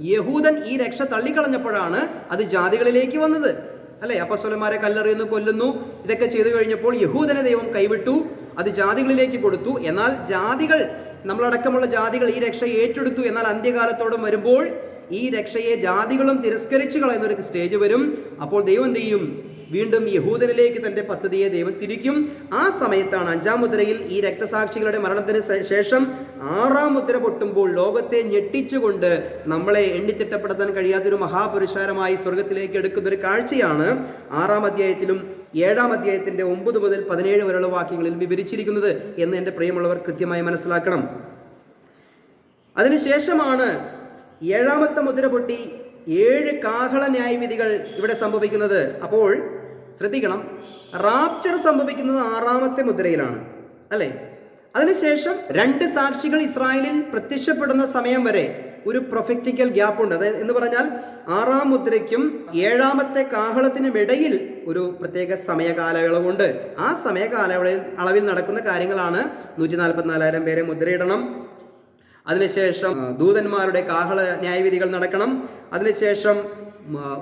S1: യഹൂദൻ ഈ രക്ഷ തള്ളിക്കളഞ്ഞപ്പോഴാണ് അത് ജാതികളിലേക്ക് വന്നത്. അല്ലെ? അപ്പസ്വലന്മാരെ കല്ലെറിയുന്നു കൊല്ലുന്നു. ഇതൊക്കെ ചെയ്തു കഴിഞ്ഞപ്പോൾ യഹൂദനെ ദൈവം കൈവിട്ടു അത് ജാതികളിലേക്ക് കൊടുത്തു. എന്നാൽ ജാതികൾ നമ്മളടക്കമുള്ള ജാതികൾ ഈ രക്ഷ ഏറ്റെടുത്തു എന്നാൽ അന്ത്യകാലത്തോടും വരുമ്പോൾ ഈ രക്ഷയെ ജാതികളും തിരസ്കരിച്ചു കളയുന്നൊരു സ്റ്റേജ് വരും. അപ്പോൾ ദൈവം എന്ത് ചെയ്യും? വീണ്ടും യഹൂദനിലേക്ക് തന്റെ പദ്ധതിയെ ദൈവം തിരിക്കും. ആ സമയത്താണ് അഞ്ചാം മുദ്രയിൽ ഈ രക്തസാക്ഷികളുടെ മരണത്തിന് ശേഷം ആറാം മുദ്ര പൊട്ടുമ്പോൾ ലോകത്തെ ഞെട്ടിച്ചുകൊണ്ട് നമ്മളെ എണ്ണിത്തിട്ടപ്പെടുത്താൻ കഴിയാത്തൊരു മഹാപുരുഷാരമായി സ്വർഗത്തിലേക്ക് എടുക്കുന്ന ഒരു കാഴ്ചയാണ് ആറാം അധ്യായത്തിലും ഏഴാം അധ്യായത്തിന്റെ ഒമ്പത് മുതൽ പതിനേഴ് വരെയുള്ള വാക്യങ്ങളിൽ വിവരിച്ചിരിക്കുന്നത് എന്ന് എന്റെ പ്രിയമുള്ളവർ കൃത്യമായി മനസ്സിലാക്കണം. അതിനുശേഷമാണ് ഏഴാമത്തെ മുദ്ര പൊട്ടി ഏഴ് കാഹള ന്യായവിധികൾ ഇവിടെ സംഭവിക്കുന്നത്. അപ്പോൾ ശ്രദ്ധിക്കണം റാപ്ചർ സംഭവിക്കുന്നത് ആറാമത്തെ മുദ്രയിലാണ് അല്ലേ? അതിനുശേഷം രണ്ട് സാക്ഷികൾ ഇസ്രായേലിൽ പ്രത്യക്ഷപ്പെടുന്ന സമയം വരെ ഒരു പ്രൊഫക്റ്റിക്കൽ ഗ്യാപ്പ് ഉണ്ട്. അതായത് എന്ന് പറഞ്ഞാൽ ആറാം മുദ്രയ്ക്കും ഏഴാമത്തെ കാഹളത്തിനും ഇടയിൽ ഒരു പ്രത്യേക സമയകാലയളവുണ്ട്. ആ സമയകാലയളവിൽ അളവിൽ നടക്കുന്ന കാര്യങ്ങളാണ് നൂറ്റി നാൽപ്പത്തിനാലായിരം പേരെ മുദ്രയിടണം. അതിനുശേഷം ദൂതന്മാരുടെ കാഹള ന്യായവിധികൾ നടക്കണം. അതിനുശേഷം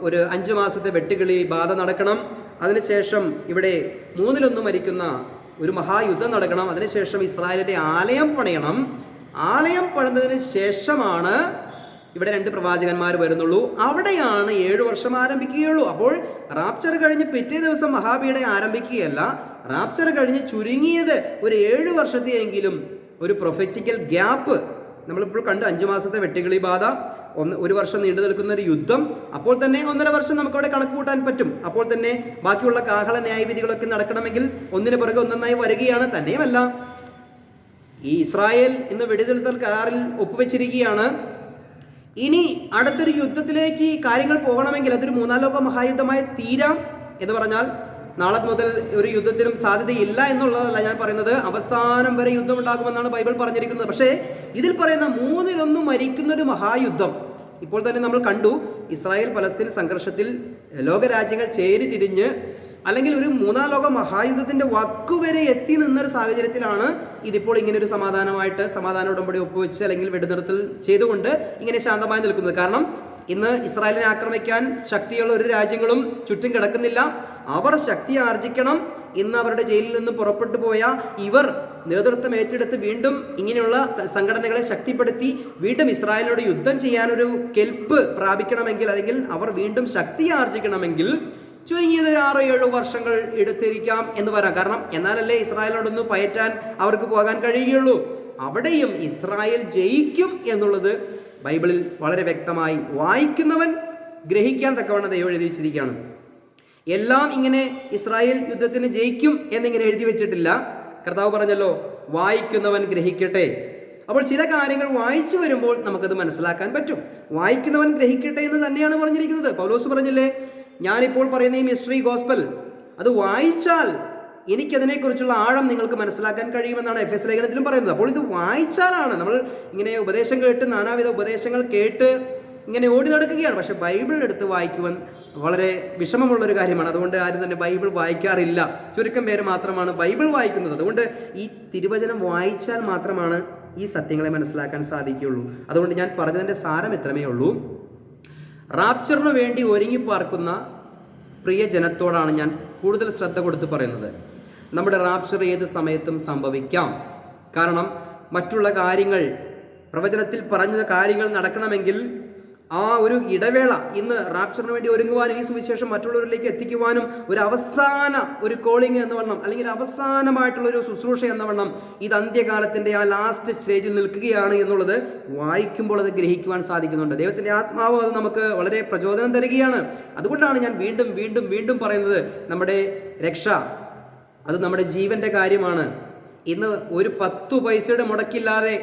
S1: ഒരു അഞ്ച് മാസത്തെ വെട്ടുകിളി ബാധ നടക്കണം. അതിനുശേഷം ഇവിടെ മൂന്നിലൊന്ന് മരിക്കുന്ന ഒരു മഹായുദ്ധം നടക്കണം. അതിനുശേഷം ഇസ്രായേലിന്റെ ആലയം പണിയണം. ആലയം പണിതതിന് ശേഷമാണ് ഇവിടെ രണ്ട് പ്രവാചകന്മാർ വരുന്നുള്ളൂ. അവിടെയാണ് ഏഴു വർഷം ആരംഭിക്കുകയുള്ളൂ. അപ്പോൾ റാപ്ചർ കഴിഞ്ഞ് പിറ്റേ ദിവസം മഹാപീഠ ആരംഭിക്കുകയല്ല റാപ്ചർ കഴിഞ്ഞ് ചുരുങ്ങിയത് ഒരു ഏഴ് വർഷത്തെയെങ്കിലും ഒരു പ്രൊഫറ്റിക്കൽ ഗ്യാപ്പ് നമ്മളിപ്പോൾ കണ്ട് അഞ്ചു മാസത്തെ വെട്ടുകിളി ബാധ ഒന്ന് ഒരു വർഷം നീണ്ടു നിൽക്കുന്ന ഒരു യുദ്ധം. അപ്പോൾ തന്നെ ഒന്നര വർഷം നമുക്കവിടെ കണക്ക് കൂട്ടാൻ പറ്റും. അപ്പോൾ തന്നെ ബാക്കിയുള്ള കാഹള ന്യായവിധികളൊക്കെ നടക്കണമെങ്കിൽ ഒന്നിന് പുറകെ ഒന്നൊന്നായി വരികയാണ്. തന്നെയുമല്ല. ഈ ഇസ്രായേൽ ഇന്ന് വെടിനിർത്തൽ കരാറിൽ ഒപ്പുവെച്ചിരിക്കുകയാണ്. ഇനി അടുത്തൊരു യുദ്ധത്തിലേക്ക് കാര്യങ്ങൾ പോകണമെങ്കിൽ അതൊരു മൂന്നാം ലോക മഹായുദ്ധമായി തീരാം എന്ന് പറഞ്ഞാൽ നാളെ മുതൽ ഒരു യുദ്ധത്തിനും സാധ്യതയില്ല എന്നുള്ളതല്ല ഞാൻ പറയുന്നത്. അവസാനം വരെ യുദ്ധം ഉണ്ടാകുമെന്നാണ് ബൈബിൾ പറഞ്ഞിരിക്കുന്നത്. പക്ഷേ ഇതിൽ പറയുന്ന മൂന്നിലൊന്ന് മരിക്കുന്ന ഒരു മഹായുദ്ധം ഇപ്പോൾ തന്നെ നമ്മൾ കണ്ടു. ഇസ്രായേൽ പലസ്തീൻ സംഘർഷത്തിൽ ലോകരാജ്യങ്ങൾ ചേരി തിരിഞ്ഞ് അല്ലെങ്കിൽ ഒരു മൂന്നാം ലോക മഹായുദ്ധത്തിന്റെ വക്കുവരെ എത്തി നിന്നൊരു സാഹചര്യത്തിലാണ് ഇതിപ്പോൾ ഇങ്ങനെ ഒരു സമാധാനമായിട്ട് സമാധാന ഉടമ്പടി ഒപ്പുവെച്ച് അല്ലെങ്കിൽ വെടിനിർത്തൽ ചെയ്തുകൊണ്ട് ഇങ്ങനെ ശാന്തമായി നിൽക്കുന്നത്. കാരണം ഇന്ന് ഇസ്രായേലിനെ ആക്രമിക്കാൻ ശക്തിയുള്ള ഒരു രാജ്യങ്ങളും ചുറ്റും കിടക്കുന്നില്ല. അവർ ശക്തി ആർജിക്കണം. ഇന്ന് അവരുടെ ജയിലിൽ നിന്ന് പുറപ്പെട്ടു പോയ ഇവർ നേതൃത്വം ഏറ്റെടുത്ത് വീണ്ടും ഇങ്ങനെയുള്ള സംഘടനകളെ ശക്തിപ്പെടുത്തി വീണ്ടും ഇസ്രായേലിനോട് യുദ്ധം ചെയ്യാനൊരു കെൽപ്പ് പ്രാപിക്കണമെങ്കിൽ അല്ലെങ്കിൽ അവർ വീണ്ടും ശക്തി ആർജിക്കണമെങ്കിൽ ചുരുങ്ങിയത് ഒരു ആറോ ഏഴോ വർഷങ്ങൾ എടുത്തിരിക്കാം എന്ന് പറയാം. കാരണം എന്നാലല്ലേ ഇസ്രായേലിനോടൊന്ന് പയറ്റാൻ അവർക്ക് പോകാൻ കഴിയുകയുള്ളൂ. അവിടെയും ഇസ്രായേൽ ജയിക്കും എന്നുള്ളത് ബൈബിളിൽ വളരെ വ്യക്തമായി വായിക്കുന്നവൻ ഗ്രഹിക്കാൻ തക്കവണ്ണം ദൈവം എഴുതി വെച്ചിരിക്കുകയാണ്. എല്ലാം ഇങ്ങനെ ഇസ്രായേൽ യുദ്ധത്തിന് ജയിക്കും എന്നിങ്ങനെ എഴുതി വെച്ചിട്ടില്ല. കർത്താവ് പറഞ്ഞല്ലോ വായിക്കുന്നവൻ ഗ്രഹിക്കട്ടെ. അപ്പോൾ ചില കാര്യങ്ങൾ വായിച്ചു വരുമ്പോൾ നമുക്കത് മനസ്സിലാക്കാൻ പറ്റും. വായിക്കുന്നവൻ ഗ്രഹിക്കട്ടെ എന്ന് തന്നെയാണ് പറഞ്ഞിരിക്കുന്നത്. പൗലോസ് പറഞ്ഞില്ലേ ഞാനിപ്പോൾ പറയുന്ന ഈ മിസ്റ്ററി ഗോസ്പൽ അത് വായിച്ചാൽ എനിക്കതിനെക്കുറിച്ചുള്ള ആഴം നിങ്ങൾക്ക് മനസ്സിലാക്കാൻ കഴിയുമെന്നാണ് എഫ് എസ് ലേഖനത്തിലും പറയുന്നത്. അപ്പോൾ ഇത് വായിച്ചാലാണ് നമ്മൾ ഇങ്ങനെ ഉപദേശം കേട്ട് നാനാവിധ ഉപദേശങ്ങൾ കേട്ട് ഇങ്ങനെ ഓടി നടക്കുകയാണ്. പക്ഷെ ബൈബിൾ എടുത്ത് വായിക്കുവാൻ വളരെ വിഷമമുള്ളൊരു കാര്യമാണ്. അതുകൊണ്ട് ആരും തന്നെ ബൈബിൾ വായിക്കാറില്ല. ചുരുക്കം പേര് മാത്രമാണ് ബൈബിൾ വായിക്കുന്നത്. അതുകൊണ്ട് ഈ തിരുവചനം വായിച്ചാൽ മാത്രമാണ് ഈ സത്യങ്ങളെ മനസ്സിലാക്കാൻ സാധിക്കുകയുള്ളൂ. അതുകൊണ്ട് ഞാൻ പറഞ്ഞതിന്റെ സാരം എത്രമേ ഉള്ളൂ. റാപ്ചറിന് വേണ്ടി ഒരുങ്ങി പാർക്കുന്ന പ്രിയ ജനത്തോടാണ് ഞാൻ കൂടുതൽ ശ്രദ്ധ കൊടുത്ത് പറയുന്നത്. നമ്മുടെ റാപ്ചർ ഏത് സമയത്തും സംഭവിക്കാം. കാരണം മറ്റുള്ള കാര്യങ്ങൾ പ്രവചനത്തിൽ പറഞ്ഞ കാര്യങ്ങൾ നടക്കണമെങ്കിൽ ആ ഒരു ഇടവേള ഇന്ന് റാപ്ചറിന് വേണ്ടി ഒരുങ്ങുവാനും ഈ സുവിശേഷം മറ്റുള്ളവരിലേക്ക് എത്തിക്കുവാനും ഒരു അവസാന ഒരു കോളിംഗ് എന്ന വണ്ണം അല്ലെങ്കിൽ അവസാനമായിട്ടുള്ള ഒരു ശുശ്രൂഷ എന്ന വണ്ണം ഇത് അന്ത്യകാലത്തിന്റെ ആ ലാസ്റ്റ് സ്റ്റേജിൽ നിൽക്കുകയാണ് എന്നുള്ളത് വായിക്കുമ്പോൾ അത് ഗ്രഹിക്കുവാൻ സാധിക്കുന്നുണ്ട്. ദൈവത്തിന്റെ ആത്മാവ് അത് നമുക്ക് വളരെ പ്രചോദനം തരികയാണ്. അതുകൊണ്ടാണ് ഞാൻ വീണ്ടും വീണ്ടും വീണ്ടും പറയുന്നത് നമ്മുടെ രക്ഷ അത് നമ്മുടെ ജീവന്റെ കാര്യമാണ്. ഇന്ന് ഒരു പത്തു പൈസയുടെ മുടക്കില്ലാതെ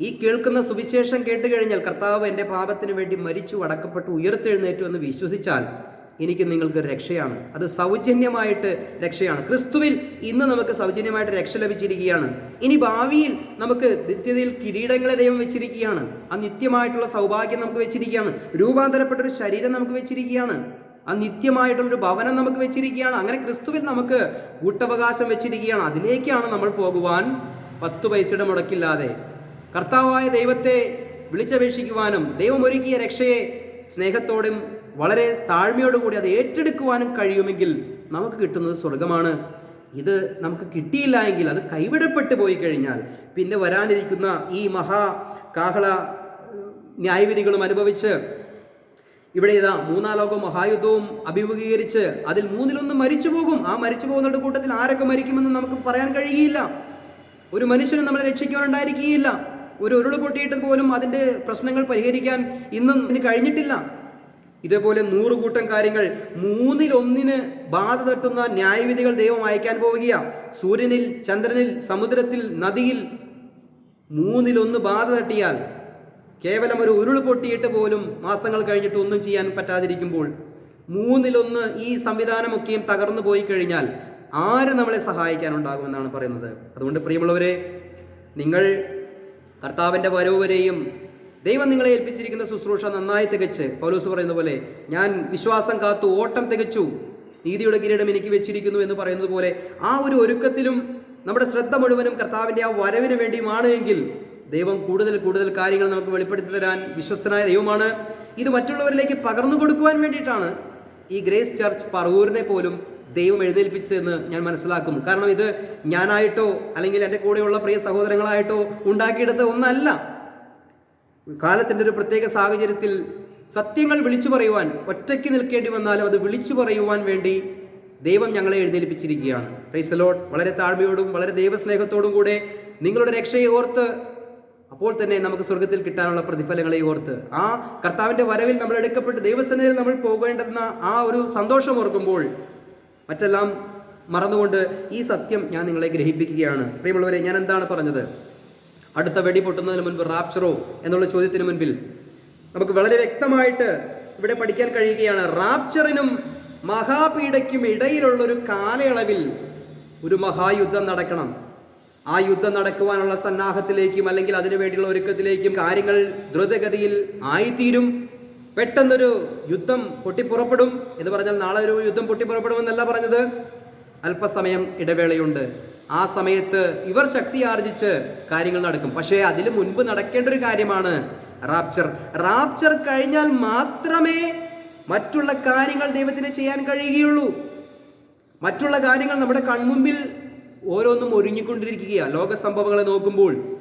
S1: ഈ കേൾക്കുന്ന സുവിശേഷം കേട്ട് കഴിഞ്ഞാൽ കർത്താവ് എന്റെ പാപത്തിന് വേണ്ടി മരിച്ചു അടക്കപ്പെട്ടു ഉയർത്തെഴുന്നേറ്റു എന്ന് വിശ്വസിച്ചാൽ എനിക്ക് നിങ്ങൾക്ക് രക്ഷയാണ്. അത് സൗജന്യമായിട്ട് രക്ഷയാണ്. ക്രിസ്തുവിൽ ഇന്ന് നമുക്ക് സൗജന്യമായിട്ട് രക്ഷ ലഭിച്ചിരിക്കുകയാണ്. ഇനി ഭാവിയിൽ നമുക്ക് നിത്യതയിൽ കിരീടങ്ങളെ ദൈവം വെച്ചിരിക്കുകയാണ്. ആ നിത്യമായിട്ടുള്ള സൗഭാഗ്യം നമുക്ക് വെച്ചിരിക്കുകയാണ്. രൂപാന്തരപ്പെട്ട ഒരു ശരീരം നമുക്ക് വെച്ചിരിക്കുകയാണ്. ആ നിത്യമായിട്ടുള്ളൊരു ഭവനം നമുക്ക് വെച്ചിരിക്കുകയാണ്. അങ്ങനെ ക്രിസ്തുവിൽ നമുക്ക് കൂട്ടവകാശം വെച്ചിരിക്കുകയാണ്. അതിലേക്കാണ് നമ്മൾ പോകുവാൻ പത്ത് പൈസയുടെ മുടക്കില്ലാതെ. കർത്താവായ ദൈവത്തെ വിളിച്ചപേക്ഷിക്കുവാനും ദൈവം ഒരുക്കിയ രക്ഷയെ സ്നേഹത്തോടും വളരെ താഴ്മയോടുകൂടി അത് ഏറ്റെടുക്കുവാനും കഴിയുമെങ്കിൽ നമുക്ക് കിട്ടുന്നത് സ്വർഗമാണ് ഇത് നമുക്ക് കിട്ടിയില്ല എങ്കിൽ അത് കൈവിടപ്പെട്ടു പോയി കഴിഞ്ഞാൽ പിന്നെ വരാനിരിക്കുന്ന ഈ മഹാ കാഹള ന്യായവിധികളും അനുഭവിച്ച് ഇവിടെ ഇതാ മൂന്നാം ലോകവും മഹായുദ്ധവും അഭിമുഖീകരിച്ച് അതിൽ മൂന്നിലൊന്ന് മരിച്ചു പോകും. ആ മരിച്ചു പോകുന്നവരുടെ കൂട്ടത്തിൽ ആരൊക്കെ മരിക്കുമെന്ന് നമുക്ക് പറയാൻ കഴിയുകയില്ല. ഒരു മനുഷ്യനും നമ്മളെ രക്ഷിക്കാനുണ്ടായിരിക്കുകയില്ല ഒരു ഉരുൾ പൊട്ടിയിട്ട് പോലും അതിന്റെ പ്രശ്നങ്ങൾ പരിഹരിക്കാൻ ഇന്നും ഇതിന് കഴിഞ്ഞിട്ടില്ല. ഇതേപോലെ നൂറ് കൂട്ടം കാര്യങ്ങൾ മൂന്നിലൊന്നിന് ബാധ തട്ടുന്ന ന്യായവിധികൾ ദൈവം അയക്കാൻ പോവുകയാ. സൂര്യനിൽ ചന്ദ്രനിൽ സമുദ്രത്തിൽ നദിയിൽ മൂന്നിലൊന്ന് ബാധ തട്ടിയാൽ കേവലം ഒരു ഉരുൾ പൊട്ടിയിട്ട് പോലും മാസങ്ങൾ കഴിഞ്ഞിട്ട് ഒന്നും ചെയ്യാൻ പറ്റാതിരിക്കുമ്പോൾ മൂന്നിലൊന്ന് ഈ സംവിധാനമൊക്കെയും തകർന്നു പോയി കഴിഞ്ഞാൽ ആര് നമ്മളെ സഹായിക്കാനുണ്ടാകുമെന്നാണ് പറയുന്നത്. അതുകൊണ്ട് പ്രിയമുള്ളവരെ നിങ്ങൾ കർത്താവിന്റെ വരവ് വരെയും ദൈവം നിങ്ങളെ ഏൽപ്പിച്ചിരിക്കുന്ന ശുശ്രൂഷ നന്നായി തികച്ച്. പൗലൂസ് പറയുന്ന പോലെ ഞാൻ വിശ്വാസം കാത്തു ഓട്ടം തികച്ചു. നീതിയുടെ കിരീടം എനിക്ക് വെച്ചിരിക്കുന്നു എന്ന് പറയുന്നത് പോലെ ആ ഒരു ഒരുക്കത്തിലും നമ്മുടെ ശ്രദ്ധ മുഴുവനും കർത്താവിന്റെ ആ വരവിന് വേണ്ടിയുമാണ് എങ്കിൽ ദൈവം കൂടുതൽ കൂടുതൽ കാര്യങ്ങൾ നമുക്ക് വെളിപ്പെടുത്തി തരാൻ വിശ്വസ്തനായ ദൈവമാണ്. ഇത് മറ്റുള്ളവരിലേക്ക് പകർന്നു കൊടുക്കുവാൻ വേണ്ടിയിട്ടാണ് ഈ ഗ്രേസ് ചർച്ച് പറവൂരിനെ പോലും ദൈവം എഴുന്നേൽപ്പിച്ചതെന്ന് ഞാൻ മനസ്സിലാക്കും. കാരണം ഇത് ഞാനായിട്ടോ അല്ലെങ്കിൽ എന്റെ കൂടെയുള്ള പ്രിയ സഹോദരങ്ങളായിട്ടോ ഉണ്ടാക്കിയെടുത്ത ഒന്നല്ല. കാലത്തിന്റെ ഒരു പ്രത്യേക സാഹചര്യത്തിൽ സത്യങ്ങൾ വിളിച്ചു പറയുവാൻ ഒറ്റയ്ക്ക് നിൽക്കേണ്ടി വന്നാലും അത് വിളിച്ചു പറയുവാൻ വേണ്ടി ദൈവം ഞങ്ങളെ എഴുന്നേൽപ്പിച്ചിരിക്കുകയാണ്. പ്രൈസലോട്ട് വളരെ താഴ്മയോടും വളരെ ദൈവസ്നേഹത്തോടും കൂടെ നിങ്ങളുടെ രക്ഷയെ ഓർത്ത് അപ്പോൾ തന്നെ നമുക്ക് സ്വർഗത്തിൽ കിട്ടാനുള്ള പ്രതിഫലങ്ങളെ ഓർത്ത് ആ കർത്താവിന്റെ വരവിൽ നമ്മൾ എടുക്കപ്പെട്ട് ദൈവസന്നിധിയിൽ നമ്മൾ പോകേണ്ടെന്ന ആ ഒരു സന്തോഷം ഓർക്കുമ്പോൾ മറ്റെല്ലാം മറന്നുകൊണ്ട് ഈ സത്യം ഞാൻ നിങ്ങളെ ഗ്രഹിപ്പിക്കുകയാണ്. പ്രിയമുള്ളവരെ ഞാൻ എന്താണ് പറഞ്ഞത്? അടുത്ത വെടി പൊട്ടുന്നതിന് മുൻപ് റാപ്ചറോ എന്നുള്ള ചോദ്യത്തിന് മുൻപിൽ നമുക്ക് വളരെ വ്യക്തമായിട്ട് ഇവിടെ പഠിക്കാൻ കഴിയുകയാണ്. റാപ്ചറിനും മഹാപീഡയ്ക്കും ഇടയിലുള്ള ഒരു കാലയളവിൽ ഒരു മഹായുദ്ധം നടക്കണം. ആ യുദ്ധം നടക്കുവാനുള്ള സന്നാഹത്തിലേക്കും അല്ലെങ്കിൽ അതിനു വേണ്ടിയുള്ള ഒരുക്കത്തിലേക്കും കാര്യങ്ങൾ ദ്രുതഗതിയിൽ ആയിത്തീരും. പെട്ടെന്നൊരു യുദ്ധം പൊട്ടിപ്പുറപ്പെടും എന്ന് പറഞ്ഞാൽ നാളെ ഒരു യുദ്ധം പൊട്ടിപ്പുറപ്പെടുമെന്നല്ല പറഞ്ഞത്. അല്പസമയം ഇടവേളയുണ്ട്. ആ സമയത്ത് ഇവർ ശക്തി ആർജിച്ച് കാര്യങ്ങൾ നടക്കും. പക്ഷേ അതിന് മുൻപ് നടക്കേണ്ട ഒരു കാര്യമാണ്. റാപ്ചർ. റാപ്ചർ കഴിഞ്ഞാൽ മാത്രമേ മറ്റുള്ള കാര്യങ്ങൾ ദൈവത്തിന് ചെയ്യാൻ കഴിയുകയുള്ളൂ. മറ്റുള്ള കാര്യങ്ങൾ നമ്മുടെ കൺമുമ്പിൽ ഓരോന്നും ഒരുങ്ങിക്കൊണ്ടിരിക്കുകയാണ് ലോക സംഭവങ്ങളെ നോക്കുമ്പോൾ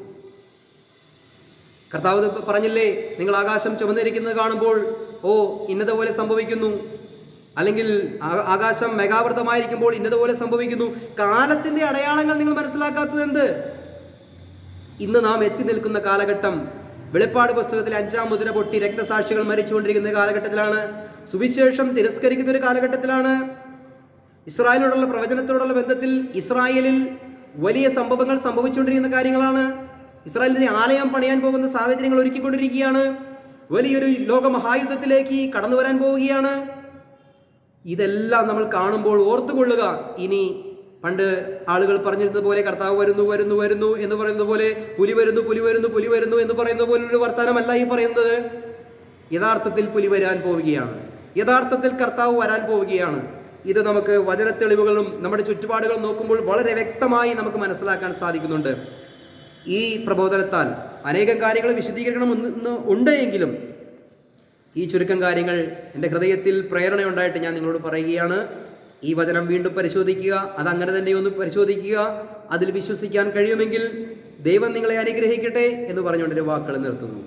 S1: കർത്താവ് പറഞ്ഞില്ലേ? നിങ്ങൾ ആകാശം ചുമന്നിരിക്കുന്നത് കാണുമ്പോൾ ഓ ഇന്നതുപോലെ സംഭവിക്കുന്നു. അല്ലെങ്കിൽ ആകാശം മെഗാവൃതമായിരിക്കുമ്പോൾ ഇന്നതുപോലെ സംഭവിക്കുന്നു. കാലത്തിന്റെ അടയാളങ്ങൾ നിങ്ങൾ മനസ്സിലാക്കാത്തത് എന്ത്? ഇന്ന് നാം എത്തി നിൽക്കുന്ന കാലഘട്ടം വെളിപ്പാട് പുസ്തകത്തിലെ അഞ്ചാം മുദ്ര പൊട്ടി രക്തസാക്ഷികൾ മരിച്ചുകൊണ്ടിരിക്കുന്ന കാലഘട്ടത്തിലാണ്. സുവിശേഷം തിരസ്കരിക്കുന്ന ഒരു കാലഘട്ടത്തിലാണ്. ഇസ്രായേലിനോടുള്ള പ്രവചനത്തോടുള്ള ബന്ധത്തിൽ ഇസ്രായേലിൽ വലിയ സംഭവങ്ങൾ സംഭവിച്ചുകൊണ്ടിരിക്കുന്ന കാര്യങ്ങളാണ്. ഇസ്രായേലിനെ ആലയം പണിയാൻ പോകുന്ന സാഹചര്യങ്ങൾ ഒരുക്കിക്കൊണ്ടിരിക്കുകയാണ്. വലിയൊരു ലോക മഹായുദ്ധത്തിലേക്ക് കടന്നു വരാൻ പോവുകയാണ്. ഇതെല്ലാം നമ്മൾ കാണുമ്പോൾ ഓർത്തുകൊള്ളുക. ഇനി പണ്ട് ആളുകൾ പറഞ്ഞിരുന്നത് പോലെ കർത്താവ് വരുന്നു വരുന്നു വരുന്നു എന്ന് പറയുന്നത് പോലെ പുലി വരുന്നു പുലി വരുന്നു പുലി വരുന്നു എന്ന് പറയുന്ന പോലെ ഒരു വർത്തമാനമല്ല ഈ പറയുന്നത്. യഥാർത്ഥത്തിൽ പുലി വരാൻ പോവുകയാണ്. യഥാർത്ഥത്തിൽ കർത്താവ് വരാൻ പോവുകയാണ്. ഇത് നമുക്ക് വചന തെളിവുകളും നമ്മുടെ ചുറ്റുപാടുകളും നോക്കുമ്പോൾ വളരെ വ്യക്തമായി നമുക്ക് മനസ്സിലാക്കാൻ സാധിക്കുന്നുണ്ട്. ഈ പ്രബോധനത്താൽ അനേകം കാര്യങ്ങൾ വിശദീകരിക്കണമെന്ന് ഉണ്ട് എങ്കിലും ഈ ചുരുക്കം കാര്യങ്ങൾ എന്റെ ഹൃദയത്തിൽ പ്രേരണയുണ്ടായിട്ട് ഞാൻ നിങ്ങളോട് പറയുകയാണ്. ഈ വചനം വീണ്ടും പരിശോധിക്കുക അത് അങ്ങനെ തന്നെ ഒന്ന് പരിശോധിക്കുക അതിൽ വിശ്വസിക്കാൻ കഴിയുമെങ്കിൽ ദൈവം നിങ്ങളെ അനുഗ്രഹിക്കട്ടെ എന്ന് പറഞ്ഞുകൊണ്ട് എന്റെ വാക്കുകൾ നിർത്തുന്നു.